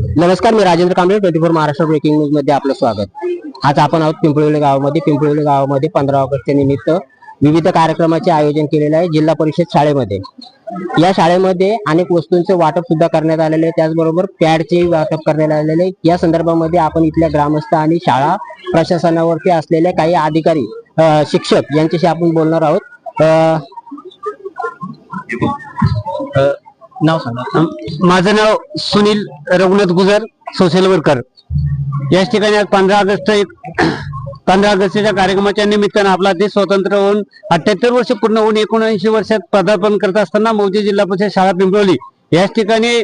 नमस्कार मी Rajendra Kamble twenty four Maharashtra breaking न्यूजमध्ये आपलं स्वागत. आज आपण आहोत पिंपळवली गावामध्ये. पिंपळवली गावामध्ये पंधरा ऑगस्टच्या निमित्त विविध कार्यक्रमाचे आयोजन केलेले आहे जिल्हा परिषद शाळेमध्ये. या शाळेमध्ये अनेक वस्तूंचे वाटप सुद्धा करण्यात आलेले आहे. त्याचबरोबर पॅडचे वाटप करण्यात आलेले आहे. या संदर्भामध्ये आपण इथल्या ग्रामस्थ आणि शाळा प्रशासनावरती असलेले काही अधिकारी शिक्षक यांच्याशी आपण बोलणार आहोत. नाव सांगा. माझं नाव सुनील रघुनाथ गुजर सोशल वर्कर याच ठिकाणी आज पंधरा ऑगस्ट एक पंधरा ऑगस्टच्या कार्यक्रमाच्या निमित्तानं आपला देश स्वतंत्र होऊन अठ्याहत्तर वर्ष पूर्ण होऊन एकोणऐंशी वर्षात पदार्पण करत असताना मौजे जिल्हा परिषद शाळा पिंपळवली. याच ठिकाणी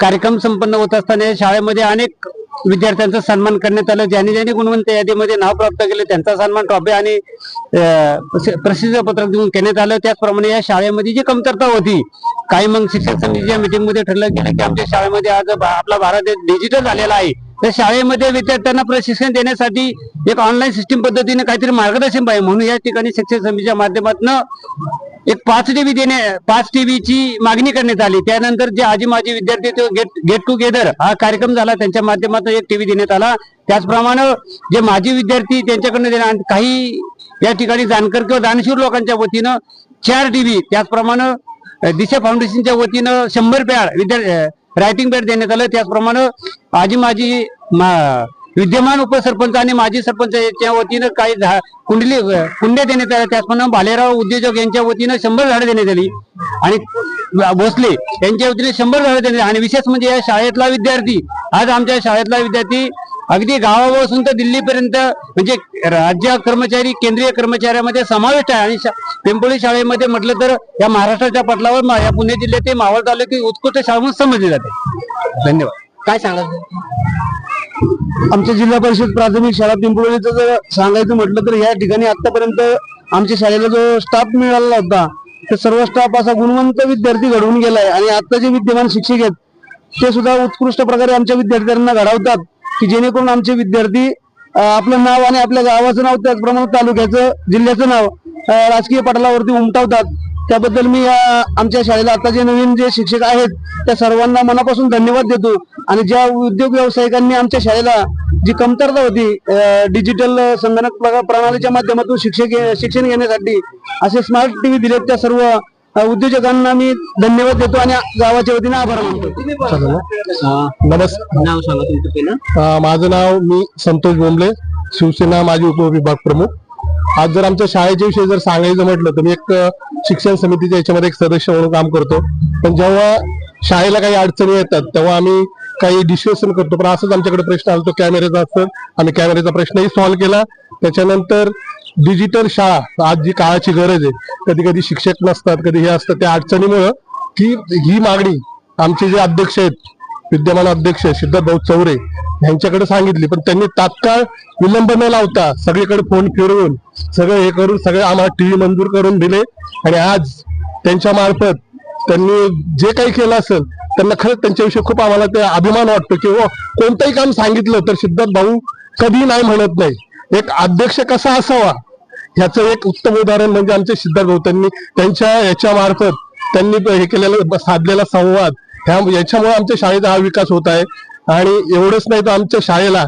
कार्यक्रम संपन्न होत असताना या शाळेमध्ये अनेक विद्यार्थ्यांचा सन्मान करण्यात आलं. ज्यांनी ज्यांनी गुणवंत यादीमध्ये नाव प्राप्त केले त्यांचा सन्मान ट्रॉफी आणि प्रसिद्ध पत्रक देऊन करण्यात आलं. त्याचप्रमाणे या शाळेमध्ये जी कमतरता होती काही मग शिक्षक समितीच्या मीटिंगमध्ये ठरलं गेलं की आमच्या शाळेमध्ये आज आपला भारत डिजिटल झालेला आहे. तर शाळेमध्ये विद्यार्थ्यांना प्रशिक्षण देण्यासाठी एक ऑनलाईन सिस्टीम पद्धतीने काहीतरी मार्गदर्शन पाहिजे. म्हणून या ठिकाणी शिक्षक समितीच्या माध्यमातून एक पाच टीव्ही देणे पाच टीव्हीची मागणी करण्यात आली. त्यानंतर जे आजी माजी विद्यार्थी ते गेट गेट टुगेदर हा कार्यक्रम झाला. त्यांच्या माध्यमातून एक टीव्ही देण्यात आला. त्याचप्रमाणे जे माजी विद्यार्थी त्यांच्याकडनं देणार काही या ठिकाणी जाणकार किंवा दानशूर लोकांच्या वतीनं चार टीव्ही त्याचप्रमाणे दिशा फाउंडेशनच्या वतीनं शंभर पॅड विद्यार्थी रायटिंग पॅड देण्यात आलं. त्याचप्रमाणे आजी माजी मा- विद्यमान उपसरपंच आणि माजी सरपंच याच्या वतीनं काही कुंडली कुंड्या देण्यात आल्या. त्याचप्रमाणे भालेराव उद्योजक यांच्या वतीनं शंभर झाडं देण्यात आली. आणि भोसले यांच्या वतीने शंभर झाडं देण्यात आली. आणि विशेष म्हणजे या शाळेतला विद्यार्थी आज आमच्या शाळेतला विद्यार्थी अगदी गावापासून तर दिल्लीपर्यंत म्हणजे राज्य कर्मचारी केंद्रीय कर्मचाऱ्यामध्ये समाविष्ट आहे. आणि शा- पिंपळी शाळेमध्ये म्हटलं तर या महाराष्ट्राच्या पटलावर मा- या पुणे जिल्ह्यात मावळ तालुकी उत्कृष्ट शाळा म्हणून समजली जाते. धन्यवाद. काय सांगा आमच्या जिल्हा परिषद प्राथमिक शाळा पिंपळवणीचं जर सांगायचं म्हटलं तर या ठिकाणी आतापर्यंत आमच्या शाळेला जो स्टाफ मिळाला होता तर सर्व स्टाफ असा गुणवंत विद्यार्थी घडवून गेलाय. आणि आता जे विद्यमान शिक्षक आहेत ते सुद्धा उत्कृष्ट प्रकारे आमच्या विद्यार्थ्यांना घडवतात. की जेणेकरून आमचे विद्यार्थी आपलं नाव आणि आपल्या गावाचं नाव त्याचप्रमाणे तालुक्याचं जिल्ह्याचं नाव राजकीय पटलावरती उमटवतात. त्याबद्दल मी आमच्या शाळेला आता जे नवीन जे शिक्षक आहेत त्या सर्वांना मनापासून धन्यवाद देतो. आणि ज्या उद्योग व्यावसायिकांनी आमच्या शाळेला जी कमतरता होती डिजिटल संगणक प्रणालीच्या माध्यमातून शिक्षक शिक्षण घेण्यासाठी असे स्मार्ट टीव्ही दिलेत त्या सर्व उद्योजकांना मी धन्यवाद देतो आणि गावाच्या वतीने आभार मानतो. नमस्कार नाव सांगा तुमचं पहिलं. अ, माझं नाव मी संतोष बोंबले शिवसेना माजी उपविभाग प्रमुख. आज जर आमच्या शाळेच्या विषयी जर सांगायचं म्हटलं तर मी एक शिक्षण समितीच्या याच्यामध्ये एक सदस्य म्हणून काम करतो. पण जेव्हा शाळेला काही अडचणी येतात तेव्हा आम्ही काही डिस्कशन करतो. पण असंच आमच्याकडे प्रश्न आला तो कॅमेऱ्याचा असं आम्ही कॅमेऱ्याचा प्रश्नही सॉल्व्ह केला. त्याच्यानंतर डिजिटल शाळा आज जी काळाची गरज आहे कधी कधी शिक्षक नसतात कधी हे असतं त्या अडचणीमुळं की ही मागणी आमचे जे अध्यक्ष आहेत विद्यमान अध्यक्ष सिद्धार्थ भाऊ चौरे यांच्याकडे सांगितली. पण त्यांनी तात्काळ विलंब न लावता सगळीकडे फोन फिरवून सगळं हे करून सगळे आम्हाला टीव्ही मंजूर करून दिले. आणि आज त्यांच्या मार्फत त्यांनी जे काही केलं असेल त्यांना खरंच त्यांच्याविषयी खूप आम्हाला ते अभिमान वाटतो की हो, कोणतंही काम सांगितलं तर सिद्धार्थ भाऊ कधी नाही म्हणत नाही. एक अध्यक्ष कसा असावा? ह्याचं एक उत्तम उदाहरण म्हणजे आमचे सिद्धार्थ भाऊ. त्यांनी त्यांच्या याच्या मार्फत त्यांनी हे केलेलं साधलेला संवाद. ह्या याच्यामुळे आमच्या शाळेचा हा विकास होत आहे. आणि एवढंच नाही तर आमच्या शाळेला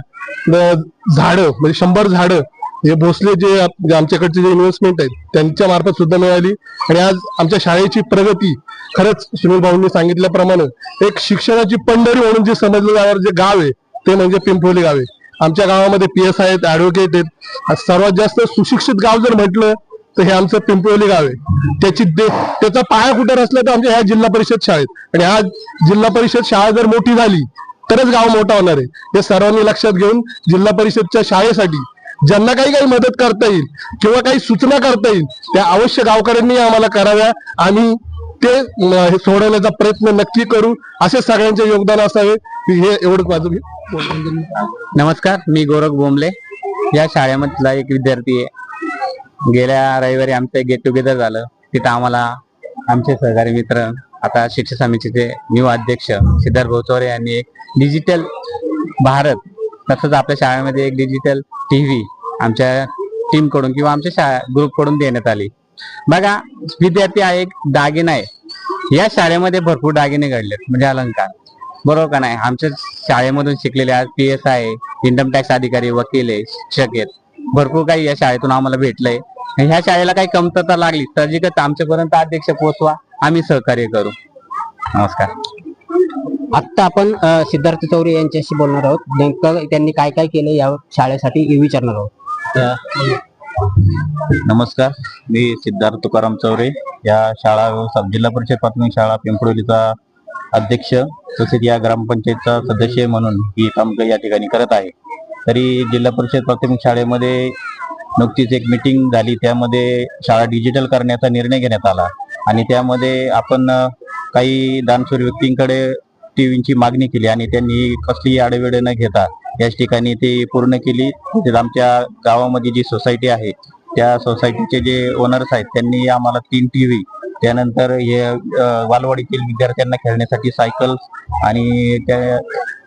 झाडं म्हणजे शंभर झाडं हे भोसले जे जे आमच्याकडचे जे इन्व्हेस्टमेंट आहेत त्यांच्या मार्फत सुद्धा मिळाली. आणि आज आमच्या शाळेची प्रगती खरंच सुनील भाऊंनी सांगितल्याप्रमाणे एक शिक्षणाची पंढरी म्हणून जे समजलं जाणार जे गाव आहे ते म्हणजे पिंपोली गाव आहे. आमच्या गावामध्ये पी एस आहेत ऍडव्होकेट आहेत. सर्वात जास्त सुशिक्षित गाव जर म्हटलं तर हे आमचं पिंपळवली गाव आहे. त्याची त्याचा पाया कुठे रचला तर आमच्या ह्या जिल्हा परिषद शाळेत. आणि आज जिल्हा परिषद शाळा जर मोठी झाली तरच गाव मोठा होणार आहे. हे सर्वांनी लक्षात घेऊन जिल्हा परिषदच्या शाळेसाठी ज्यांना काही काही मदत करता येईल किंवा काही सूचना करता येईल त्या अवश्य गावकऱ्यांनी आम्हाला कराव्या. आम्ही ते हे सोडवण्याचा प्रयत्न नक्की करू. असे सगळ्यांचे योगदान असावे. हे एवढंच माझं मी नमस्कार मी गोरख बोंबले. या शाळेमधला एक विद्यार्थी आहे. गेल्या रविवारी आमचं गेट टुगेदर झालं. तिथं आम्हाला आमचे सहकारी मित्र आता शिक्षक समितीचे न्यू अध्यक्ष सिद्धार्थ भोचोरे यांनी एक डिजिटल भारत तसंच आपल्या शाळेमध्ये एक डिजिटल टीव्ही आमच्या टीमकडून किंवा आमच्या शाळा ग्रुपकडून देण्यात आली. बघा विद्यार्थी हा एक दागिना आहे. या शाळेमध्ये भरपूर दागिने घडलेत म्हणजे अलंकार. बरोबर का नाही? आमच्या शाळेमधून शिकलेले आज पी एस आहे इन्कम टॅक्स अधिकारी वकील आहे शिक्षक आहेत. भरपूर काही या शाळेतून आम्हाला भेटलंय. ह्या शाळेला काही कमतरता लागली तर आमच्यापर्यंत अध्यक्ष पोहोचवा आम्ही सहकार्य करू. नमस्कार. आत्ता आपण सिद्धार्थ चौरे यांच्याशी बोलणार आहोत. नेमकं त्यांनी काय काय केलं या शाळेसाठी हे विचारणार आहोत. नमस्कार मी सिद्धार्थ तुकाराम चौरे. या शाळा सब जिल्हा परिषद प्राथमिक शाळा पिंपळोलीचा अध्यक्ष तसेच या ग्रामपंचायतचा सदस्य म्हणून ही काम या ठिकाणी करत आहे. तरी जिल्हा परिषद प्राथमिक शाळेमध्ये नुकतीच एक मिटिंग झाली. त्यामध्ये शाळा डिजिटल करण्याचा निर्णय घेण्यात आला आणि त्यामध्ये आपण काही दानशूर व्यक्तींकडे टीव्हीची मागणी केली आणि त्यांनी कसलीही आडेवेडे न घेता याच ठिकाणी ती पूर्ण केली. तसेच आमच्या गावामध्ये जी सोसायटी आहे त्या सोसायटीचे जे ओनर्स आहेत त्यांनी आम्हाला तीन टीव्ही त्यानंतर हे वालवाडीतील विद्यार्थ्यांना खेळण्यासाठी सायकल्स आणि त्या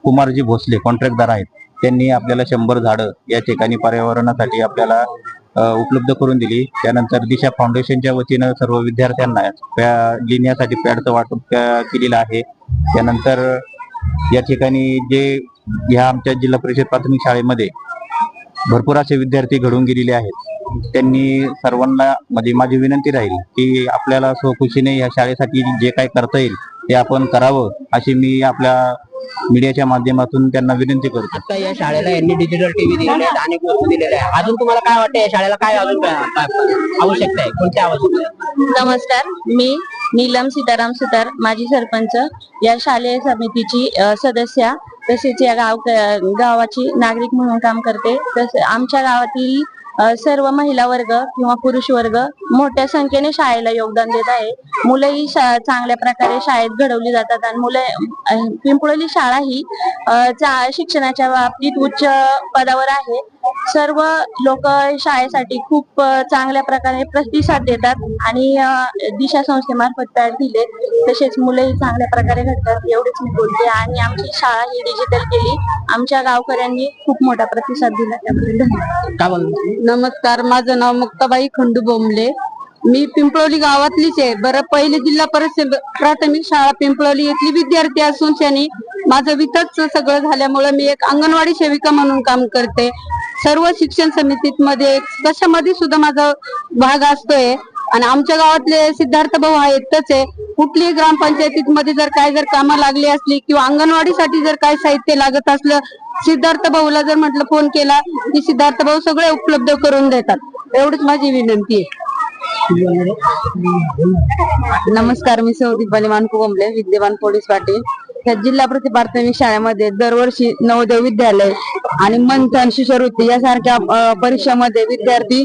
कुमारजी भोसले कॉन्ट्रॅक्टदार आहेत त्यांनी आपल्याला शंभर झाडं या ठिकाणी पर्यावरणासाठी आपल्याला उपलब्ध करून दिली. त्यानंतर दिशा फाउंडेशनच्या वतीनं सर्व विद्यार्थ्यांना पॅ- लिहिण्यासाठी पॅडचं वाटप केलेलं आहे. त्यानंतर या ठिकाणी जे ह्या आमच्या जिल्हा परिषद प्राथमिक शाळेमध्ये भरपूर असे विद्यार्थी घडून गेलेले आहेत. त्यांनी सर्वांना म्हणजे माझी विनंती राहील की आपल्याला स्वखुशीने या शाळेसाठी जे काही करता येईल ते आपण करावं अशी मी आपल्या मीडियाच्या माध्यमातून त्यांना विनंती करतो. आता या शाळेला यांनी डिजिटल टीव्ही दिलेले आहेत अनेक वस्तू दिलेल्या आहे अजून तुम्हाला काय वाटतं या शाळेला काय अजून काय- काय- आवश्यकता आहे? कोणत्या आवश्यकता आहे नमस्कार मी नीलम सीताराम सुतार माजी सरपंच या शालेय समितीची सदस्या सदस्य तसेच या गाव गावाची नागरिक म्हणून काम करते. तसे आमच्या गावातील सर्व महिला वर्ग किंवा पुरुष वर्ग मोठ्या संख्येने शाळेला योगदान देत आहे. मुलंही शा- चांगल्या प्रकारे शाळेत घडवली जातात आणि मुलं पिंपळली शाळा ही चा- शिक्षणाच्या बाबतीत उच्च पदावर आहे. सर्व लोक शाळेसाठी खूप चांगल्या प्रकारे प्रतिसाद देतात आणि दिशा संस्थेमार्फत पॅड दिले. तसेच मुलंही चांगल्या प्रकारे घडतात एवढेच मी बोलते. आणि आमची शाळा ही डिजिटल केली. आमच्या गावकऱ्यांनी खूप मोठा प्रतिसाद दिला त्याबद्दल धन्यवाद. नमस्कार माझं नाव मुक्ताबाई खंडू बोंबले मी पिंपळवली गावातलीच आहे. बरं पहिले जिल्हा परिषद प्राथमिक शाळा पिंपळवली इथली विद्यार्थी असून शनी. माझं वितच सगळं झाल्यामुळे मी एक अंगणवाडी सेविका म्हणून काम करते. सर्व शिक्षण समितीत मध्ये कशामध्ये सुद्धा माझा भाग असतोय. आणि आमच्या गावातले सिद्धार्थ भाऊ आहेतच आहे. कुठलीही ग्रामपंचायतीत मध्ये जर काय जर कामं लागली असली किंवा अंगणवाडीसाठी जर काय साहित्य लागत असलं सिद्धार्थ भाऊला जर म्हटलं फोन केला की सिद्धार्थ भाऊ सगळे उपलब्ध करून देतात. एवढीच माझी विनंती आहे. नमस्कार मी सौ दीपाली मानकू बोंबले विद्यमान पोलीस पाटील. या जिल्हा प्रति प्राथमिक शाळेमध्ये दरवर्षी नवोदय विद्यालय आणि मंथन शिष्यवृत्ती यासारख्या परीक्षामध्ये विद्यार्थी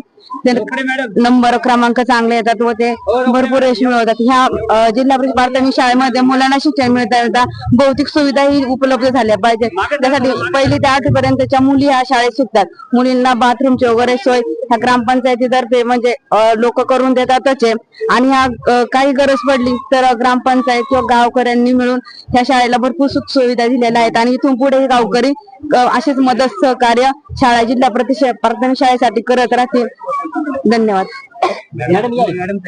नंबर क्रमांक चांगले येतात व ते भरपूर यश मिळवतात ह्या जिल्हा परिषद प्राथमिक शाळेमध्ये मुलांना शिक्षण मिळता भौतिक सुविधाही उपलब्ध झाल्या पाहिजे त्यासाठी पहिली ते आठवी पर्यंतच्या मुली ह्या शाळेत शिकतात. मुलींना बाथरूमची वगैरे सोय ह्या ग्रामपंचायतीतर्फे म्हणजे लोक करून देतातच आहे आणि ह्या काही गरज पडली तर ग्रामपंचायत किंवा गावकऱ्यांनी मिळून ह्या शाळेला भरपूर सुख सुविधा दिलेल्या आहेत. आणि इथून पुढे हे गावकरी असेच मदत सहकार्य शाळा जिल्हा प्रतिशा प्राथमिक शाळेसाठी करत राहतील. धन्यवाद. मॅडम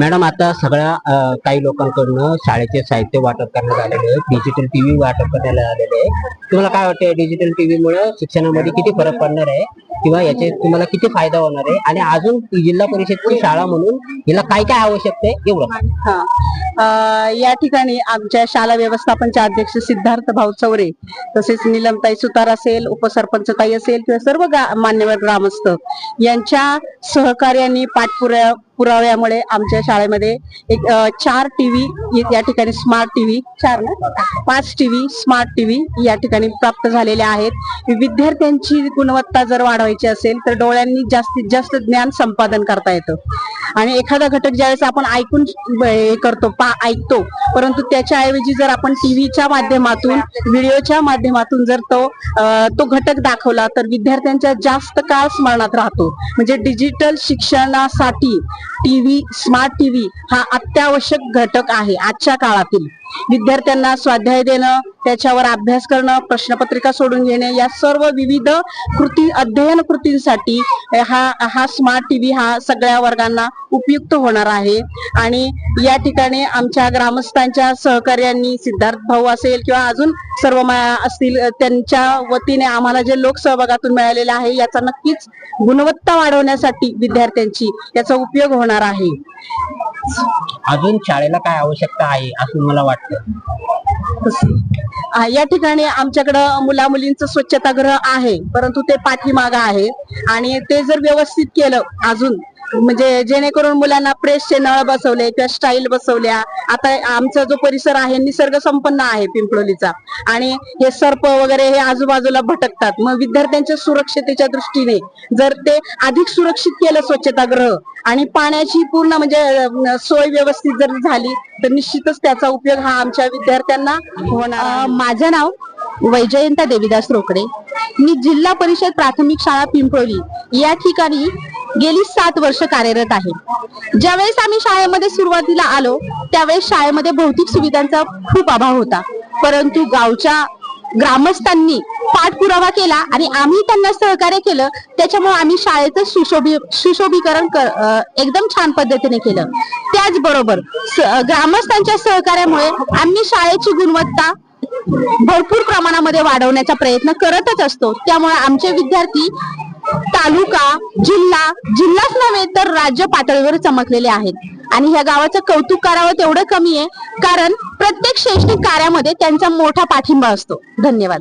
मॅडम आता सगळ्या काही लोकांकडनं शाळेचे साहित्य वाटप करण्यात आलेले आहे डिजिटल टीव्ही वाटप करण्यात आलेले आहे. तुम्हाला काय वाटतं डिजिटल टीव्ही मुळे शिक्षणामध्ये किती फरक पडणार आहे? किंवा याचे तुम्हाला किती फायदा होणार आहे? आणि अजून जिल्हा परिषदची शाळा म्हणून हिला काय काय आवश्यक आहे एवढं? हा. या ठिकाणी आमच्या शाळा व्यवस्थापनचे अध्यक्ष सिद्धार्थ भाऊ चौरे तसेच निलमताई सुतार असेल उपसरपंच ताई असेल किंवा सर्व मान्यवर ग्रामस्थ यांच्या सहकार्याने पाठपुरा पुराव्यामुळे आमच्या शाळेमध्ये एक चार टीव्ही या ठिकाणी स्मार्ट टीव्ही चार ना? पाच टीव्ही स्मार्ट टीव्ही या ठिकाणी प्राप्त झालेल्या आहेत. विद्यार्थ्यांची गुणवत्ता जर वाढवायची असेल तर डोळ्यांनी जास्तीत जास्त ज्ञान संपादन करता येतं. आणि एखादा घटक ज्यावेळेस आपण ऐकून हे करतो पा ऐकतो परंतु त्याच्या ऐवजी जर आपण टीव्हीच्या माध्यमातून व्हिडिओच्या माध्यमातून जर तो तो घटक दाखवला तर विद्यार्थ्यांच्या जास्त काळ स्मरणात राहतो. म्हणजे डिजिटल शिक्षणासाठी टीव्ही स्मार्ट टीव्ही हा अत्यावश्यक घटक आहे आजच्या काळातील. विद्यार्थ्यांना स्वाध्याय देणं त्याच्यावर अभ्यास करणं प्रश्नपत्रिका सोडून घेणे या सर्व विविध कृती अध्ययन कृतींसाठी हा हा स्मार्ट टीव्ही हा सगळ्या वर्गांना उपयुक्त होणार आहे. आणि या ठिकाणी आमच्या ग्रामस्थांच्या सहकार्यांनी सिद्धार्थ भाऊ असेल किंवा अजून सर्व असतील त्यांच्या वतीने आम्हाला जे लोकसहभागातून मिळालेले आहे याचा नक्कीच गुणवत्ता वाढवण्यासाठी विद्यार्थ्यांची याचा उपयोग होणार आहे. अजून शाळेला काय आवश्यकता आहे असं मला वाटतं. आ, या ठिकाणी आमच्याकडं मुला मुलींचं स्वच्छतागृह आहे परंतु ते पाठीमागं आहे. आणि ते जर व्यवस्थित केलं अजून म्हणजे जेणेकरून मुलांना प्रेसचे नळ बसवले किंवा स्टाईल बसवल्या. आता आमचा जो परिसर आहे निसर्ग संपन्न आहे पिंपळोलीचा. आणि हे सर्प वगैरे हे आजूबाजूला भटकतात. मग विद्यार्थ्यांच्या सुरक्षतेच्या दृष्टीने जर ते अधिक सुरक्षित केलं स्वच्छतागृह आणि पाण्याची पूर्ण म्हणजे सोय व्यवस्थित जर झाली तर निश्चितच त्याचा उपयोग हा आमच्या विद्यार्थ्यांना होणार माझं नाव वैजयंता देवीदास रोकडे. मी जिल्हा परिषद प्राथमिक शाळा पिंपळी या ठिकाणी गेली सात वर्ष कार्यरत आहे. ज्यावेळेस आम्ही शाळेमध्ये सुरुवातीला आलो त्यावेळेस शाळेमध्ये भौतिक सुविधांचा खूप अभाव होता. परंतु गावच्या ग्रामस्थांनी पाठपुरावा केला आणि आम्ही त्यांना सहकार्य केलं. त्याच्यामुळे आम्ही शाळेचं सुशोभी सुशोभीकरण कर- एकदम छान पद्धतीने केलं. त्याचबरोबर ग्रामस्थांच्या सहकार्यामुळे आम्ही शाळेची गुणवत्ता भरपूर प्रमाणामध्ये वाढवण्याचा प्रयत्न करतच असतो. त्यामुळे आमचे विद्यार्थी तालुका जिल्हा जिल्हाच नव्हे तर राज्य पातळीवर चमकलेले आहेत. आणि ह्या गावाचं कौतुक करावं तेवढं कमी आहे कारण प्रत्येक शैक्षणिक कार्यामध्ये त्यांचा मोठा पाठिंबा असतो. धन्यवाद.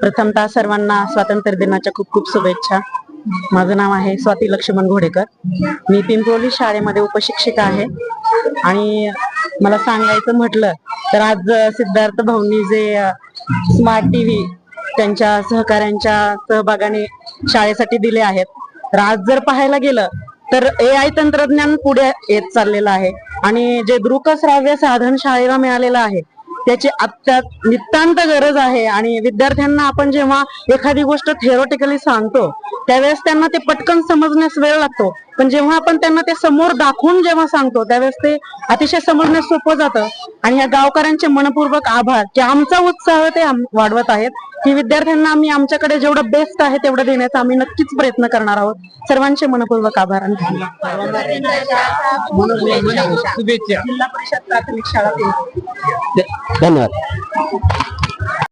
प्रथमतः सर्वांना स्वातंत्र्य दिनाच्या खूप खूप शुभेच्छा. माझं नाव आहे स्वाती लक्ष्मण घोडेकर. मी पिंपरोली शाळेमध्ये उपशिक्षिका आहे. आणि मला सांगायचं म्हटलं तर आज सिद्धार्थ भाऊंनी जे स्मार्ट टीव्ही त्यांच्या सहकाऱ्यांच्या सहभागाने शाळेसाठी दिले आहेत. तर आज जर पाहायला गेलं तर ए आय तंत्रज्ञान पुढे येत चाललेलं आहे. आणि जे दृकश्राव्य साधन शाळेला मिळालेलं आहे त्याची अत्यंत नितांत गरज आहे. आणि विद्यार्थ्यांना आपण जेव्हा एखादी गोष्ट थेरोटिकली सांगतो त्यावेळेस त्यांना ते पटकन समजण्यास वेळ लागतो. पण जेव्हा आपण त्यांना ते समोर दाखवून जेव्हा सांगतो त्यावेळेस ते अतिशय समजण्यास सोपं जातं. आणि ह्या गावकऱ्यांचे मनपूर्वक आभार की आमचा उत्साह ते वाढवत आहेत. की विद्यार्थ्यांना आम्ही आमच्याकडे जेवढं बेस्ट आहे तेवढं देण्याचा आम्ही नक्कीच प्रयत्न करणार आहोत. सर्वांचे मनपूर्वक आभार आणि धन्यवाद. शुभेच्छा. जिल्हा परिषद प्राथमिक शाळा पिंपरी. धन्यवाद.